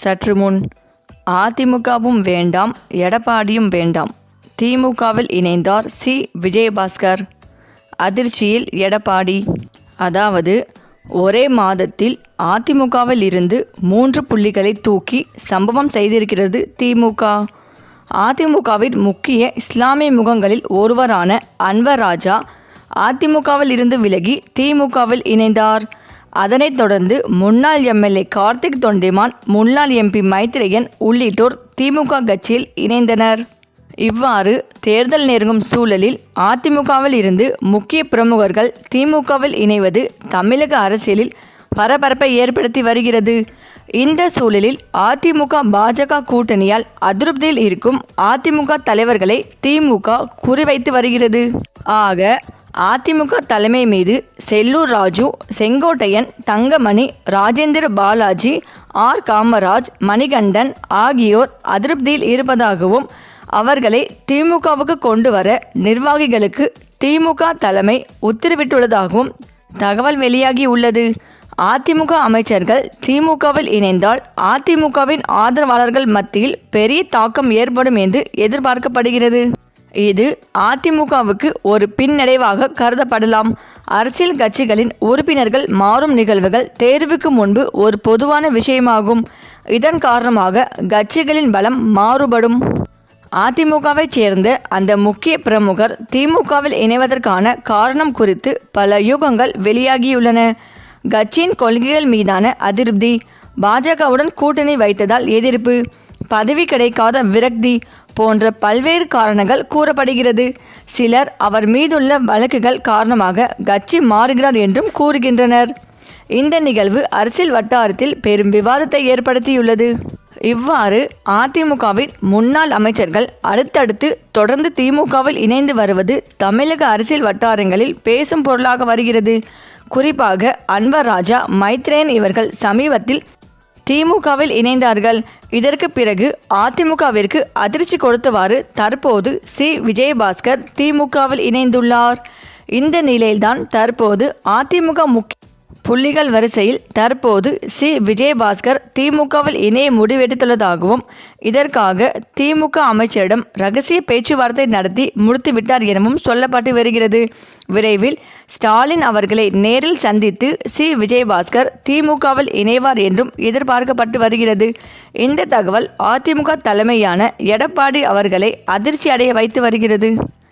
சற்று முன் அதிமுகவும் வேண்டாம் எடப்பாடியும் வேண்டாம். திமுகவில் இணைந்தார் சி. விஜயபாஸ்கர். அதிர்ச்சியில் எடப்பாடி. அதாவது ஒரே மாதத்தில் அதிமுகவில் இருந்து மூன்று புள்ளிகளை தூக்கி சம்பவம் செய்திருக்கிறது திமுக. அதிமுகவின் முக்கிய இஸ்லாமிய முகங்களில் ஒருவரான அன்வர் ராஜா அதிமுகவில் இருந்து விலகி திமுகவில் இணைந்தார். அதனைத் தொடர்ந்து முன்னாள் எம்எல்ஏ கார்த்திக் தொண்டிமான் முன்னாள் எம்பி மைத்ரேயன் உள்ளிட்டோர் திமுக கட்சியில் இணைந்தனர். இவ்வாறு தேர்தல் நெருங்கும் சூழலில் அதிமுகவில் இருந்து முக்கிய பிரமுகர்கள் திமுகவில் இணைவது தமிழக அரசியலில் பரபரப்பை ஏற்படுத்தி வருகிறது. இந்த சூழலில் அதிமுக பாஜக கூட்டணியால் அதிருப்தியில் இருக்கும் அதிமுக தலைவர்களை திமுக குறிவைத்து வருகிறது. ஆக அதிமுக தலைமை மீது செல்லூர் ராஜு செங்கோட்டையன் தங்கமணி ராஜேந்திர பாலாஜி ஆர் காமராஜ் மணிகண்டன் ஆகியோர் அதிருப்தியில் இருப்பதாகவும் அவர்களை திமுகவுக்கு கொண்டு வர நிர்வாகிகளுக்கு திமுக தலைமை உத்தரவிட்டுள்ளதாகவும் தகவல் வெளியாகி உள்ளது. அதிமுக அமைச்சர்கள் திமுகவில் இணைந்தால் அதிமுகவின் ஆதரவாளர்கள் மத்தியில் பெரிய தாக்கம் ஏற்படும் என்று எதிர்பார்க்கப்படுகிறது. இது அதிமுகவுக்கு ஒரு பின்னடைவாக கருதப்படலாம். அரசியல் கட்சிகளின் உறுப்பினர்கள் மாறும் நிகழ்வுகள் தேர்வுக்கு முன்பு ஒரு பொதுவான விஷயமாகும். இதன் காரணமாக கட்சிகளின் பலம் மாறுபடும். அதிமுகவைச் சேர்ந்த அந்த முக்கிய பிரமுகர் திமுகவில் இணைவதற்கான காரணம் குறித்து பல யூகங்கள் வெளியாகியுள்ளன. கட்சியின் கொள்கைகள் மீதான அதிருப்தி. பாஜகவுடன் கூட்டணி வைத்ததால் எதிர்ப்பு. பதவி கிடைக்காத விரக்தி. போன்ற பல்வேறு காரணங்கள் கூறப்படுகிறது. சிலர் அவர் மீதுள்ள வழக்குகள் காரணமாக கட்சி மாறுகிறார் என்றும் கூறுகின்றனர். இந்த நிகழ்வு அரசியல் வட்டாரத்தில் பெரும் விவாதத்தை ஏற்படுத்தியுள்ளது. இவ்வாறு அதிமுகவின் முன்னாள் அமைச்சர்கள் அடுத்தடுத்து தொடர்ந்து திமுகவில் இணைந்து வருவது தமிழக அரசியல் வட்டாரங்களில் பேசும் பொருளாக வருகிறது. குறிப்பாக அன்வர் ராஜா மைத்ரேன் இவர்கள் சமீபத்தில் திமுகவில் இணைந்தார்கள். இதற்கு பிறகு அதிமுகவிற்கு அதிர்ச்சி கொடுத்தவாறு தற்போது சி. விஜயபாஸ்கர் திமுகவில் இணைந்துள்ளார். இந்த நிலையில்தான் தற்போது அதிமுக முக்கிய புள்ளிகள் வரிசையில் தற்போது சி. விஜயபாஸ்கர் திமுகவில் இணைய முடிவெடுத்துள்ளதாகவும் இதற்காக திமுக அமைச்சரிடம் ரகசிய பேச்சுவார்த்தை நடத்தி முடித்துவிட்டார் எனவும் சொல்லப்பட்டு வருகிறது. விரைவில் ஸ்டாலின் அவர்களை நேரில் சந்தித்து சி. விஜயபாஸ்கர் திமுகவில் இணைவார் என்றும் எதிர்பார்க்கப்பட்டு வருகிறது. இந்த தகவல் அதிமுக தலைமையான எடப்பாடி அவர்களை அதிர்ச்சி அடைய வைத்து வருகிறது.